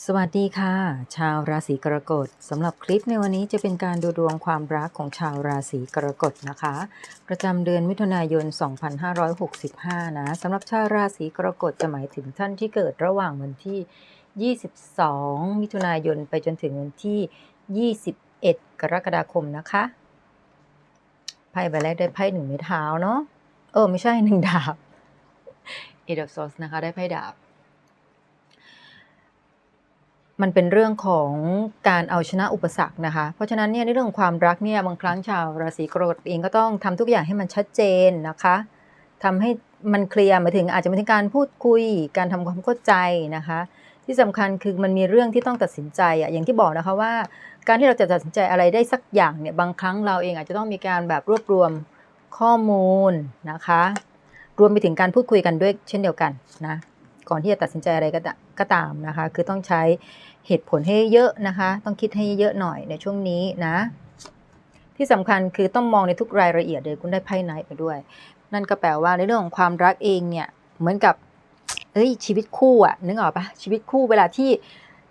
สวัสดีค่ะ ชาวราศีกรกฎสำหรับคลิปในวันนี้จะเป็นการดูดวงความรักของชาวราศีกรกฎนะคะ ประจำเดือนมิถุนายน 2565 นะสำหรับชาวราศีกรกฎจะหมายถึงท่านที่เกิดระหว่างวันที่ 22 มิถุนายนไปจนถึงวันที่ 21 กรกฎาคมนะคะไพ่ใบแรกได้ไพ่หนึ่งไม้เท้าเนาะเออไม่ใช่หนึ่งดาบเอเดอ f ซอสนะคะได้ไพ่ดาบ มันเป็นเรื่องของการเอาชนะอุปสรรคนะคะ เพราะฉะนั้นเนี่ยในเรื่องของความรักเนี่ยบางครั้งชาวราศีกรกฎเองก็ต้องทำทุกอย่างให้มันชัดเจนนะคะทำให้มันเคลียร์หมายถึงอาจจะเป็นการพูดคุย การทำความเข้าใจนะคะ ที่สำคัญคือมันมีเรื่องที่ต้องตัดสินใจอะอย่างที่บอกนะคะว่า การที่เราจะตัดสินใจอะไรได้สักอย่างเนี่ยบางครั้งเราเองอาจจะต้องมีการแบบรวบรวมข้อมูลนะคะ รวมไปถึงการพูดคุยกันด้วยเช่นเดียวกันนะก่อนที่จะตัดสินใจอะไรก็ต ก็ตามนะคะ คือต้องใช้เหตุผลให้เยอะนะคะ ต้องคิดให้เยอะหน่อยในช่วงนี้นะ ที่สำคัญคือต้องมองในทุกรายละเอียดเลยคุณได้ไพ่ไนท์ไปด้วย นั่นก็แปลว่าในเรื่องของความรักเองเนี่ยเหมือนกับเอ้ยชีวิตคู่อะนึกออกปะชีวิตคู่เวลาที่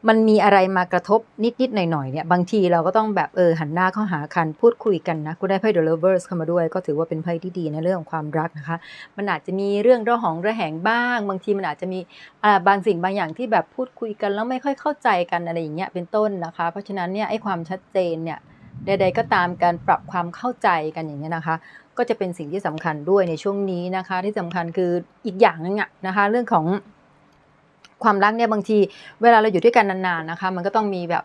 มันมีอะไรมากระทบนิดๆหน่อยๆเนี่ยบางทีเราก็ต้องแบบเออหันหน้าเข้าหากันพูดคุยกันนะคุณได้ไพ่ The Lovers เข้ามาด้วย ก็ถือว่าเป็นไพ่ที่ดีในเรื่องของความรักนะคะ มันอาจจะมีเรื่องระหองระแหงบ้าง บางทีมันอาจจะมีอ่าบางสิ่งบางอย่างที่แบบพูดคุยกันแล้วไม่ค่อยเข้าใจกันอะไรอย่างเงี้ยเป็นต้นนะคะ เพราะฉะนั้นเนี่ยไอ้ความชัดเจนเนี่ยใดๆก็ตามการปรับความเข้าใจกันอย่างเงี้ยนะคะ ก็จะเป็นสิ่งที่สำคัญด้วยในช่วงนี้นะคะ ที่สำคัญคืออีกอย่างหนึงอะนะคะ เรื่องของ ความรักเนี่ยบางที เวลาเราอยู่ด้วยกันนานๆนะคะ มันก็ต้องมีแบบ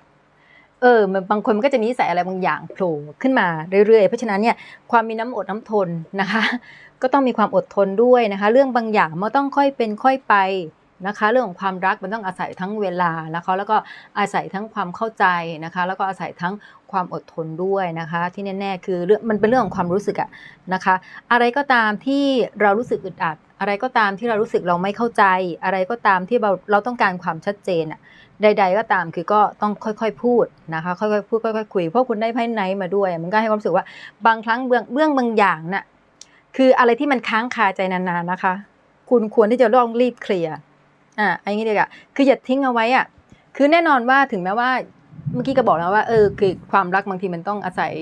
เออ มันบางคนมันก็จะมีนิสัยอะไรบางอย่างโผล่ขึ้นมาเรื่อยๆ เพราะฉะนั้นเนี่ยความมีน้ำอดน้ำทนนะคะ ก็ต้องมีความอดทนด้วยนะคะ เรื่องบางอย่างมันต้องค่อยเป็นค่อยไปนะคะ เรื่องของความรักมันต้องอาศัยทั้งเวลานะคะ แล้วก็อาศัยทั้งความเข้าใจนะคะ แล้วก็อาศัยทั้งความอดทนด้วยนะคะ ที่แน่ๆคือเรื่องมันเป็นเรื่องของความรู้สึกอะนะคะ อะไรก็ตามที่เรารู้สึกอึดอัด อะไรก็ตามที่เรารู้สึกเราไม่เข้าใจ อะไรก็ตามที่เราเราต้องการความชัดเจนอะใด ๆ ก็ตามคือก็ต้องค่อยๆพูดนะคะ ค่อยๆพูดค่อยๆคุยเพราะคุณได้ไพ่ไนมาด้วย มันก็ให้ความรู้สึกว่าบางครั้งเบื้องเบื้องบางอย่างน่ะคืออะไรที่มันค้างคาใจนานๆนะคะ คุณควรที่จะต้องรีบเคลียร์อะอันนี้เดียวกันคืออย่าทิ้งเอาไว้อะคือแน่นอนว่าถึงแม้ว่า เมื่อกี้ก็บอกแล้วว่าเออคือความรักบางทีมันต้องอาศัย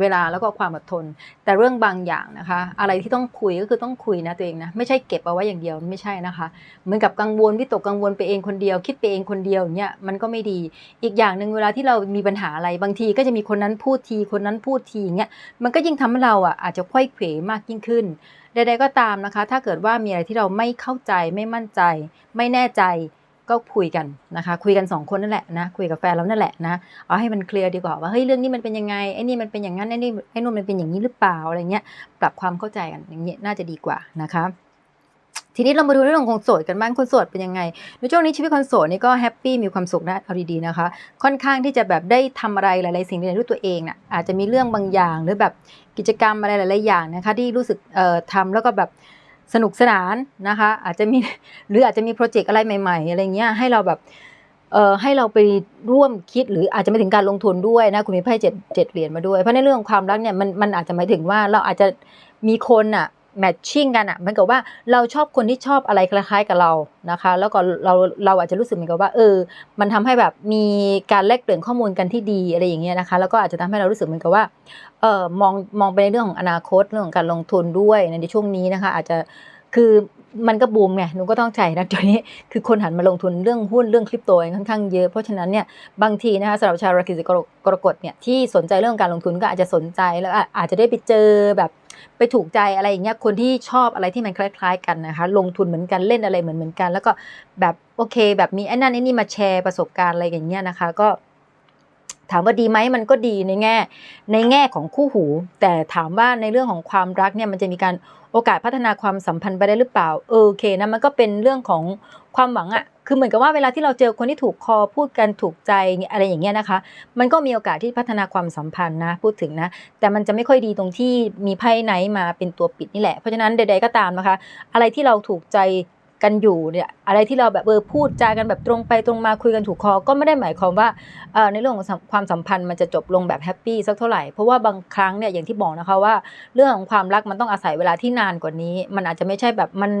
เวลาแล้วก็ความอดทน แต่เรื่องบางอย่างนะคะ อะไรที่ต้องคุยก็คือต้องคุยนะตัวเองนะไม่ใช่เก็บเอาไว้อย่างเดียวไม่ใช่นะคะเหมือนกับกังวลวิตกกังวลไปเองคนเดียว คิดไปเองคนเดียวเงี้ยมันก็ไม่ดี อีกอย่างหนึ่งเวลาที่เรามีปัญหาอะไรบางทีก็จะมีคนนั้นพูดทีคนนั้นพูดทีอย่างเงี้ยมันก็ยิ่งทำให้เราอะอาจจะควยเขวมากยิ่งขึ้นใดๆก็ตามนะคะ ถ้าเกิดว่ามีอะไรที่เราไม่เข้าใจไม่มั่นใจ ไม่แน่ใจ ก็คุยกันนะคะ คุยกันสองคนนั่นแหละนะ คุยกับแฟนเรานั่นแหละนะ เอาให้มันเคลียร์ดีกว่าว่าเฮ้ยเรื่องนี้มันเป็นยังไงไอ้นี่มันเป็นอย่างนั้นไอ้นี่ไอ้นู่นมันเป็นอย่างนี้หรือเปล่าอะไรเงี้ย ปรับความเข้าใจกันอย่างเงี้ยน่าจะดีกว่านะคะทีนี้เรามาดูเรื่องของโสดกันบ้างคนโสดเป็นยังไงในช่วงนี้ชีวิตคนโสดนี่ก็แฮปปี้มีความสุขนะเอาดีๆนะคะ ค่อนข้างที่จะแบบได้ทำอะไรหลาย ๆ สิ่งในด้วยตัวเองน่ะอาจจะมีเรื่องบางอย่างหรือแบบกิจกรรมอะไรหลาย ๆ อย่างนะคะที่รู้สึกเอ่อทำแล้วก็แบบ สนุกสนานนะคะ อาจจะมีหรืออาจจะมีโปรเจกต์อะไรใหม่ ๆ อะไรเงี้ยให้เราแบบเอ่อให้เราไปร่วมคิดหรืออาจจะไม่ถึงการลงทุนด้วยนะคุณมีไพ่เจ็ดเจ็ดเหรียญมาด้วย เพราะในเรื่องของความรักเนี่ยมันมันอาจจะหมายถึงว่าเราอาจจะมีคนอะ แมทชิ่งกันอะเหมือนกับว่าเราชอบคนที่ชอบอะไรคล้ายๆกับเรานะคะ แล้วก็เราเราอาจจะรู้สึกเหมือนกับว่า เออ มันทำให้แบบมีการแลกเปลี่ยนข้อมูลกันที่ดีอะไรอย่างเงี้ยนะคะ แล้วก็อาจจะทำให้เรารู้สึกเหมือนกับว่าเออมองมองไปในเรื่องของอนาคตเรื่องของการลงทุนด้วยในช่วงนี้นะคะ อาจจะ คือมันก็บูมไงหนูก็ต้องใจนะตอนนี้คือคนหันมาลงทุนเรื่องหุ้นเรื่องคริปโตค่อนข้างเยอะ เพราะฉะนั้นเนี่ยบางทีนะคะสำหรับชาวราศีกรกฎเนี่ยที่สนใจเรื่องการลงทุนก็อาจจะสนใจแล้วอาจจะได้ไปเจอแบบไปถูกใจอะไรอย่างเงี้ยคนที่ชอบอะไรที่มันคล้ายๆกันนะคะลงทุนเหมือนกันเล่นอะไรเหมือนเหมือนกัน แล้วก็แบบโอเค แบบมีไอ้นั่นไอ้นี่มาแชร์ประสบการณ์อะไรอย่างเงี้ยนะคะก็ ถามว่าดีไหมมันก็ดีในแง่ ในแง่ของคู่หู แต่ถามว่าในเรื่องของความรักเนี่ยมันจะมีการโอกาสพัฒนาความสัมพันธ์ไปได้หรือเปล่าโอเคนะมันก็เป็นเรื่องของความหวังอะคือเหมือนกับว่าเวลาที่เราเจอคนที่ถูกคอพูดกันถูกใจอะไรอย่างเงี้ยนะคะ มันก็มีโอกาสที่พัฒนาความสัมพันธ์นะพูดถึงนะ แต่มันจะไม่ค่อยดีตรงที่มีไพ่ไนมาเป็นตัวปิดนี่แหละเพราะฉะนั้นใด ๆก็ตามนะคะ อะไรที่เราถูกใจ กันอยู่เนี่ยอะไรที่เราแบบเออพูดจากันแบบตรงไปตรงมาคุยกันถูกคอ ก็ไม่ได้หมายความว่าเออในเรื่องของความสัมพันธ์มันจะจบลงแบบแฮปปี้สักเท่าไหร่ เพราะว่าบางครั้งเนี่ยอย่างที่บอกนะคะว่า เรื่องของความรักมันต้องอาศัยเวลาที่นานกว่านี้ มันอาจจะไม่ใช่แบบมัน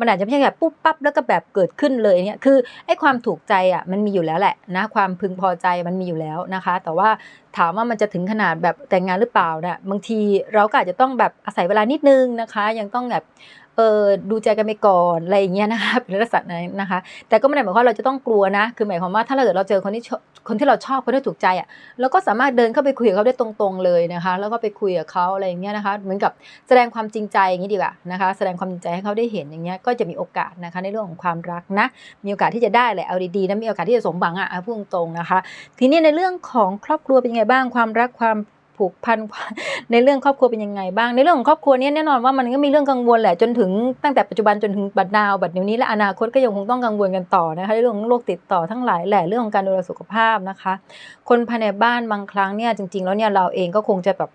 มันอาจจะไม่ใช่แบบปุ๊บปั๊บแล้วก็แบบเกิดขึ้นเลยเนี่ยคือไอ้ความถูกใจอะมันมีอยู่แล้วแหละนะความพึงพอใจมันมีอยู่แล้วนะคะ แต่ว่าถามว่ามันจะถึงขนาดแบบแต่งงานหรือเปล่าเนี่ยบางทีเราก็อาจจะต้องแบบอาศัยเวลานิดนึงนะคะ ยังต้องแบบ เออดูใจกันไปก่อนอะไรอย่างเงี้ยนะคะเป็นลักษณะนั้นนะคะ แต่ก็ไม่ได้หมายความว่าเราจะต้องกลัวนะ คือหมายความว่าถ้าเราเกิดเราเจอคนที่คนที่เราชอบคนที่ถูกใจอะเราก็สามารถเดินเข้าไปคุยกับเขาได้ตรงๆเลยนะคะ แล้วก็ไปคุยกับเขาอะไรอย่างเงี้ยนะคะ เหมือนกับแสดงความจริงใจอย่างนี้ดีกว่านะคะ แสดงความจริงใจให้เขาได้เห็นอย่างเงี้ยก็จะมีโอกาสนะคะ ในเรื่องของความรักนะ มีโอกาสที่จะได้แหละเอาดีๆนะมีโอกาสที่จะสมหวังอะพูดตรงๆนะคะ ทีนี้ในเรื่องของครอบครัวเป็นยังไงบ้างความรักความ ผูกพันในเรื่องครอบครัวเป็นยังไงบ้าง ในเรื่องของครอบครัวนี้แน่นอนว่ามันก็มีเรื่องกังวลแหละจนถึงตั้งแต่ปัจจุบันจนถึงบัดนาวบัดเดี๋ยวนี้และอนาคตก็ยังคงต้องกังวลกันต่อนะคะในเรื่องของโรคติดต่อทั้งหลายแหละเรื่องของการดูแลสุขภาพนะคะ คนภายในบ้านบางครั้งเนี่ยจริง ๆ แล้วเนี่ยเราเองก็คงจะแบบ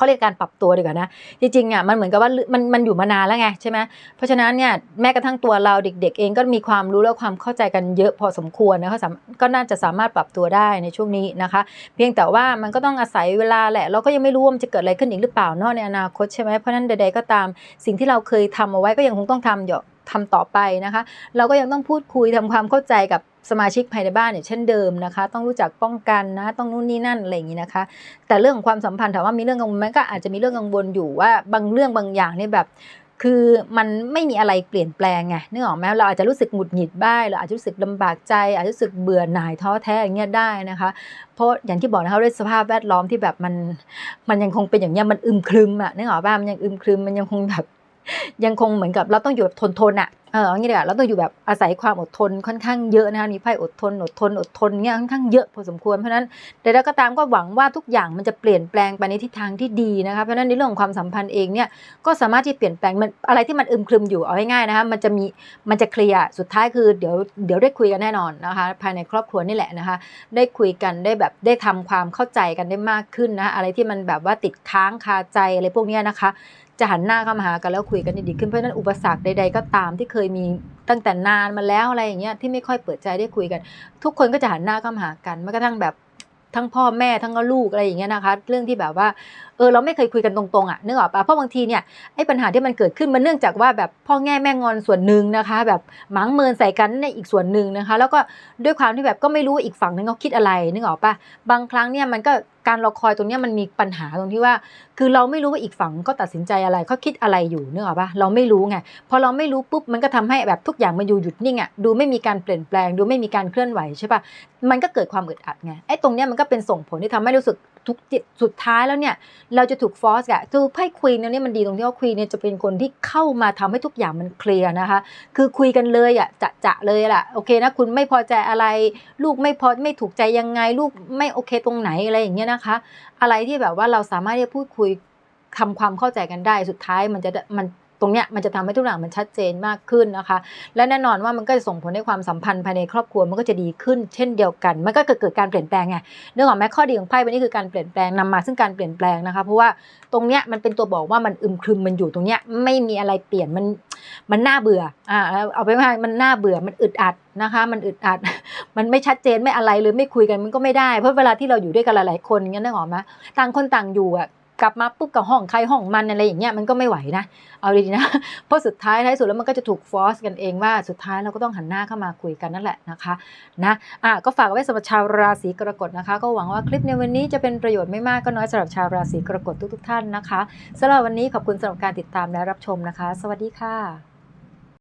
เขาเรียกการปรับตัวดีกว่านะ จริงๆอะมันเหมือนกับว่ามันมันอยู่มานานแล้วไงใช่ไหมเพราะฉะนั้นเนี่ยแม้กระทั่งตัวเราเด็ก ๆ เองก็มีความรู้และความเข้าใจกันเยอะพอสมควรนะคะสาก็น่าจะสามารถปรับตัวได้ในช่วงนี้นะคะ เพียงแต่ว่ามันก็ต้องอาศัยเวลาแหละ เราก็ยังไม่รู้ว่ามันจะเกิดอะไรขึ้นอีกหรือเปล่าเนอกในอนาคตใช่ไหมเพราะฉะนั้นใดๆก็ตามสิ่งที่เราเคยทำเอาไว้ก็ยังคงต้องทำอยู่ ทำต่อไปนะคะ เราก็ยังต้องพูดคุยทำความเข้าใจกับสมาชิกภายในบ้านเนี่ยเช่นเดิมนะคะ ต้องรู้จักป้องกันนะ ต้องนู่นนี่นั่นอะไรอย่างนี้นะคะ แต่เรื่องของความสัมพันธ์ถามว่ามีเรื่องกังวลไหมก็อาจจะมีเรื่องกังวลอยู่ว่าบางเรื่องบางอย่างเนี่ยแบบคือมันไม่มีอะไรเปลี่ยนแปลงไงนึกออกไหมเราอาจจะรู้สึกหงุดหงิดบ้างเราอาจจะรู้สึกลำบากใจ อาจจะรู้สึกเบื่อหน่ายท้อแท้อย่างเงี้ยได้นะคะ เพราะอย่างที่บอกนะคะด้วยสภาพแวดล้อมที่แบบมันมันยังคงเป็นอย่างเงี้ยมันอึมครึมอะนึกออกป่ะมันยังอึมครึมมันยังคงแบบ ยังคงเหมือนกับเราต้องอยู่แบบทนทนอะเอออย่างนี้เดี๋ยวเราต้องอยู่แบบอาศัยความอดทนค่อนข้างเยอะนะคะมีไพ่อดทนอดทนอดทนเงี้ยค่อนข้างเยอะพอสมควรเพราะฉะนั้นแต่แล้วก็ตามก็หวังว่าทุกอย่างมันจะเปลี่ยนแปลงไปในทิศทางที่ดีนะคะเพราะฉะนั้นในเรื่องของความสัมพันธ์เองเนี่ยก็สามารถที่เปลี่ยนแปลงมันอะไรที่มันอึมครึมอยู่เอาง่ายๆนะคะมันจะมีมันจะเคลียร์สุดท้ายคือเดี๋ยวเดี๋ยวได้คุยกันแน่นอนนะคะภายในครอบครัวนี่แหละนะคะได้คุยกันได้แบบได้ทำความเข้าใจกันได้มากขึ้นนะอะไรที่มันแบบว่าติดค้างคาใจอะไรพวกเนี้ยนะคะ จะหันหน้าเข้ามาหากันแล้วคุยกันดีขึ้นเพราะฉะนั้นอุปสรรคใดๆก็ตามที่เคยมีตั้งแต่นานมาแล้วอะไรอย่างเงี้ยที่ไม่ค่อยเปิดใจได้คุยกัน ทุกคนก็จะหันหน้าเข้ามาหากันแม้กระทั่งแบบทั้งพ่อแม่ทั้งลูกอะไรอย่างเงี้ยนะคะ เรื่องที่แบบว่า เออเราไม่เคยคุยกันตรงๆอะนึกออกปะเพราะบางทีเนี่ยไอ้ปัญหาที่มันเกิดขึ้นมันเนื่องจากว่าแบบพ่อแง่แม่งอนส่วนหนึ่งนะคะ แบบหมางเมินใส่กันในอีกส่วนหนึ่งนะคะ แล้วก็ด้วยความที่แบบก็ไม่รู้ว่าอีกฝั่งนึงเขาคิดอะไรนึกออกปะบางครั้งเนี่ยมันก็การรอคอยตรงเนี้ยมันมีปัญหาตรงที่ว่า คือเราไม่รู้ว่าอีกฝั่งเขาตัดสินใจอะไรเขาคิดอะไรอยู่นึกออกปะเราไม่รู้ไงพอเราไม่รู้ปุ๊บมันก็ทำให้แบบทุกอย่างมันอยู่หยุดนิ่งอะดูไม่มีการเปลี่ยนแปลง ดูไม่มีการเคลื่อนไหวใช่ปะมันก็เกิดความอึดอัดไงไอ้ตรงเนี้ยมันก็เป็นส่งผลที่ทำให้รู้สึก ทุกสุดท้ายแล้วเนี่ย เราจะถูกฟอสอะคือไพ่ควีนเนี่ยมันดีตรงที่ว่าควีนเนี่ยจะเป็นคนที่เข้ามาทำให้ทุกอย่างมันเคลียร์นะคะ คือคุยกันเลยอะจะจะเลยล่ะโอเคนะคุณไม่พอใจอะไร ลูกไม่พอไม่ถูกใจยังไงลูกไม่โอเคตรงไหนอะไรอย่างเงี้ยนะคะ อะไรที่แบบว่าเราสามารถที่จะพูดคุยทำความเข้าใจกันได้สุดท้ายมันจะมัน ตรงเนี้ยมันจะทำให้ทุกอย่างมันชัดเจนมากขึ้นนะคะ และแน่นอนว่ามันก็จะส่งผลให้ความสัมพันธ์ภายในครอบครัวมันก็จะดีขึ้น เช่นเดียวกัน มันก็เกิดเกิดการเปลี่ยนแปลงไงเรื่องของแม้ข้อดีของไพ่ใบนี้คือการเปลี่ยนแปลงนำมาซึ่งการเปลี่ยนแปลงนะคะเพราะว่าตรงเนี้ยมันเป็นตัวบอกว่ามันอึมครึมมันอยู่ตรงเนี้ยไม่มีอะไรเปลี่ยนมันมันน่าเบื่ออ่าเอาไปว่ามันน่าเบื่อมันอึดอัดนะคะ มันอึดอัด มันไม่ชัดเจนไม่อะไรเลยไม่คุยกันมันก็ไม่ได้เพราะเวลาที่เราอยู่ด้วยกันหลายๆคนงเงี้ยนึกออกไหมต่างคนต่างอยู่อะ กลับมาปุ๊บกับห้องใครห้องมันอะไรอย่างเงี้ยมันก็ไม่ไหวนะ เอาดีๆนะ เพราะสุดท้ายท้ายสุดแล้วมันก็จะถูกฟอร์สกันเองว่าสุดท้ายเราก็ต้องหันหน้าเข้ามาคุยกันนั่นแหละนะคะนะอะก็ฝากไว้สำหรับชาวราศีกรกฎนะคะ ก็หวังว่าคลิปในวันนี้จะเป็นประโยชน์ไม่มากก็น้อยสำหรับชาวราศีกรกฎทุกๆท่านนะคะสำหรับวันนี้ขอบคุณสำหรับการติดตามและรับชมนะคะ สวัสดีค่ะ